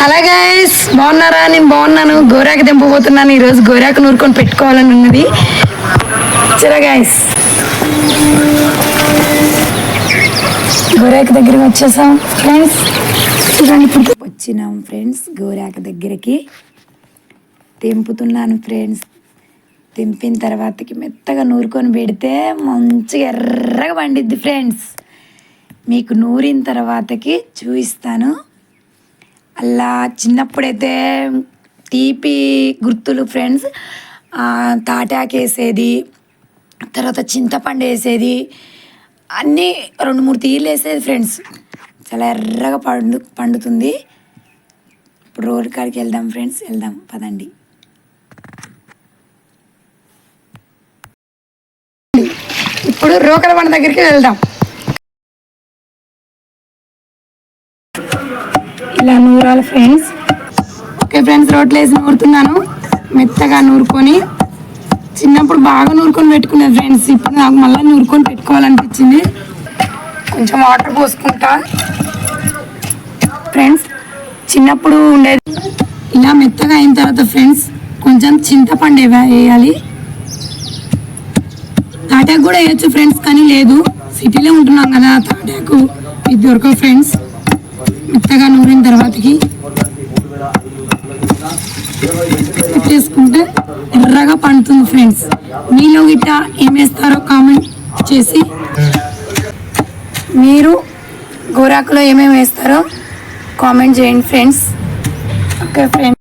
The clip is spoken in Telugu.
హలో గైస్ బాగున్నారా? నేను బాగున్నాను. గోరాకు దింపబోతున్నాను ఈరోజు గోరాకు నూరుకొని పెట్టుకోవాలని ఉన్నది. చరా గైస్ గోరాకు దగ్గరికి వచ్చేసాం ఫ్రెండ్స్ చూడండి ఇప్పుడు వచ్చినాం ఫ్రెండ్స్ గోరాకు దగ్గరికి తెంపుతున్నాను ఫ్రెండ్స్ తెంపిన తర్వాతకి మెత్తగా నూరుకొని పెడితే మంచిగా ఎర్రగా పండిద్ది ఫ్రెండ్స్ మీకు నూరిన తర్వాతకి చూపిస్తాను. అలా చిన్నప్పుడైతే తీపి గుర్తులు ఫ్రెండ్స్ తాటాకు వేసేది తర్వాత చింతపండు వేసేది అన్నీ రెండు మూడు తీర్లు వేసేది ఫ్రెండ్స్. చాలా ఎర్రగా పండు పండుతుంది. ఇప్పుడు రోడ్ కాడికి వెళ్దాం ఫ్రెండ్స్ వెళ్దాం పదండి. ఇప్పుడు రోకల బండ దగ్గరికి వెళ్దాం. ఇలా నూరాలి ఫ్రెండ్స్ ఓకే ఫ్రెండ్స్ రోట్లో వేసి నూరుతున్నాను. మెత్తగా నూరుకొని చిన్నప్పుడు బాగా నూరుకొని పెట్టుకునేది ఫ్రెండ్స్ ఇప్పుడు నాకు మళ్ళీ నూరుకొని పెట్టుకోవాలనిపించింది. కొంచెం వాటర్ పోసుకుంటా. ఫ్రెండ్స్ చిన్నప్పుడు ఉండేది ఇలా మెత్తగా అయిన తర్వాత ఫ్రెండ్స్ కొంచెం చింతపండు వేయాలి. తాటాకు కూడా వేయచ్చు ఫ్రెండ్స్ కానీ లేదు. సిటీలో ఉంటున్నాం కదా తాటాకు. ఇది దొరకవు ఫ్రెండ్స్ మెత్తగా నూరిన తర్వాతకి చేసుకుంటే ఎర్రగా పండుతుంది ఫ్రెండ్స్. మీలో గిట్ట ఏమేస్తారో కామెంట్ చేసి. మీరు గోరాకులో ఏమేమి వేస్తారో కామెంట్ చేయండి ఫ్రెండ్స్. Okay friends